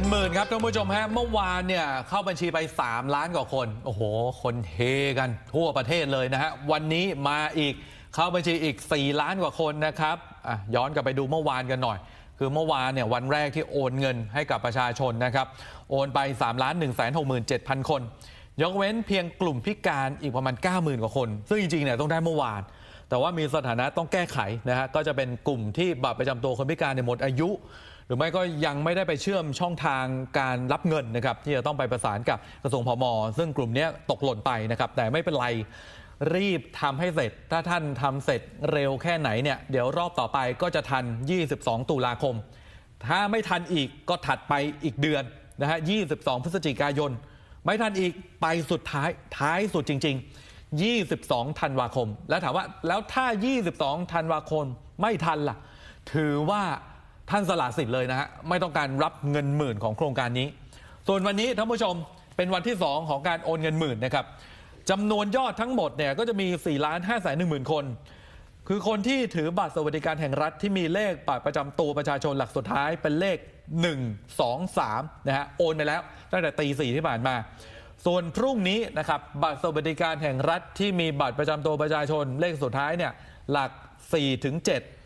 งินหมื่นครับท่านผู้ชมฮะเมื่อวานเนี่ยเข้าบัญชีไป 3 ล้านกว่าคน โอ้โห คนเฮกันทั่วประเทศเลยนะฮะ วันนี้มาอีกเข้าบัญชีอีก 4 ล้านกว่าคนนะครับอะย้อนกลับไปดูเมื่อวานกันหน่อย คือเมื่อวานเนี่ยวันแรกที่โอนเงินให้กับประชาชนนะครับ โอนไป3ล้าน1 6 7 0 0 0 คน ยกเว้นเพียงกลุ่มพิการอีกประมาณ 90,000 กว่าคน ซึ่งจริงๆเนี่ยต้องได้เมื่อวาน แต่ว่ามีสถานะต้องแก้ไขนะฮะก็จะเป็นกลุ่มที่บัตรประจำตัวคนพิการในยหมดอายุ หรือไม่ก็ยังไม่ได้ไปเชื่อมช่องทางการรับเงินนะครับที่จะต้องไปประสานกับกระทรวงพม ซึ่งกลุ่มนี้ตกหล่นไปนะครับแต่ไม่เป็นไรรีบทำให้เสร็จ ถ้าท่านทำเสร็จเร็วแค่ไหนเนี่ยเดี๋ยวรอบต่อไปก็จะทัน 22 ตุลาคม ถ้าไม่ทันอีกก็ถัดไปอีกเดือนนะฮะ 22 พฤศจิกายน ไม่ทันอีกไปสุดท้ายท้ายสุดจริง ๆ 22 ธันวาคม แล้วถามว่าแล้วถ้า 22 ธันวาคมไม่ทันล่ะ ถือว่า ท่านสละสิทธิ์เลยนะฮะไม่ต้องการรับเงินหมื่นของโครงการนี้ ส่วนวันนี้ท่านผู้ชมเป็นวันที่ 2 ของการโอนเงินหมื่นนะครับจำนวนยอดทั้งหมดเนี่ยก็จะมี 4 ล้าน5แสน1หมื่นคน คือคนที่ถือบัตรสวัสดิการแห่งรัฐที่มีเลขบัตรประจำตัวประชาชนหลักสุดท้ายเป็นเลข 1 2 3นะฮะโอนไปแล้วตั้งแต่ตีสี่ที่ผ่านมา ส่วนพรุ่งนี้นะครับบัตรสวัสดิการแห่งรัฐที่มีบัตรประจำตัวประชาชนเลขสุดท้ายเนี่ยหลัก4ถึง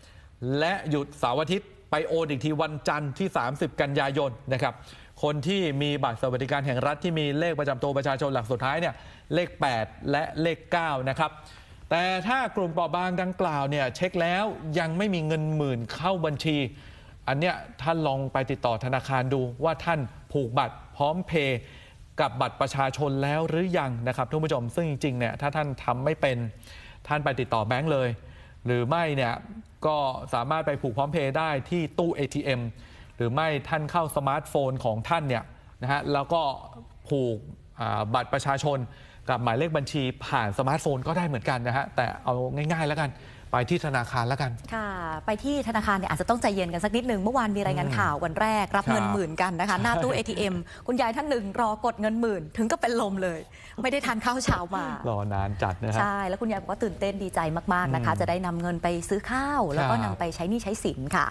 7และหยุดเสาร์อาทิตย์ ไปโอนอีกทีวันจันทร์ที่ 30 กันยายนนะครับคนที่มีบัตรสวัสดิการแห่งรัฐที่มีเลขประจำตัวประชาชนหลักสุดท้ายเนี่ยเลข 8 และเลข 9 นะครับ แต่ถ้ากลุ่มเปราะบางดังกล่าวเนี่ยเช็คแล้วยังไม่มีเงินหมื่นเข้าบัญชี อันเนี้ยท่านลองไปติดต่อธนาคารดูว่าท่านผูกบัตรพร้อมเพย์กับบัตรประชาชนแล้วหรือยังนะครับท่านผู้ชมซึ่งจริงๆเนี่ยถ้าท่านทำไม่เป็นท่านไปติดต่อแบงก์เลย หรือไม่เนี่ย ก็สามารถไปผูกพร้อมเพย์ได้ที่ตู้ ATM หรือไม่ท่านเข้าสมาร์ทโฟนของท่านเนี่ยนะฮะแล้วก็ผูกบัตรประชาชนกับหมายเลขบัญชีผ่านสมาร์ทโฟนก็ได้เหมือนกันนะฮะแต่เอาง่ายๆแล้วกัน ไปที่ธนาคารแล้วกัน ค่ะ ไปที่ธนาคารเนี่ยอาจจะต้องใจเย็นกันสักนิดหนึ่งเมื่อวานมีรายงานข่าววันแรก รับเงินครับหมื่นกันนะคะ หน้าตู้ ATM คุณยายท่านหนึ่งรอกดเงินหมื่น ถึงก็เป็นลมเลย ไม่ได้ทานข้าวเช้ามารอนานจัดนะฮะใช่ แล้วคุณยายบอกว่าตื่นเต้นดีใจมากๆนะคะอืมจะได้นำเงินไปซื้อข้าว แล้วก็ครับนำไปใช้หนี้ใช้สินค่ะ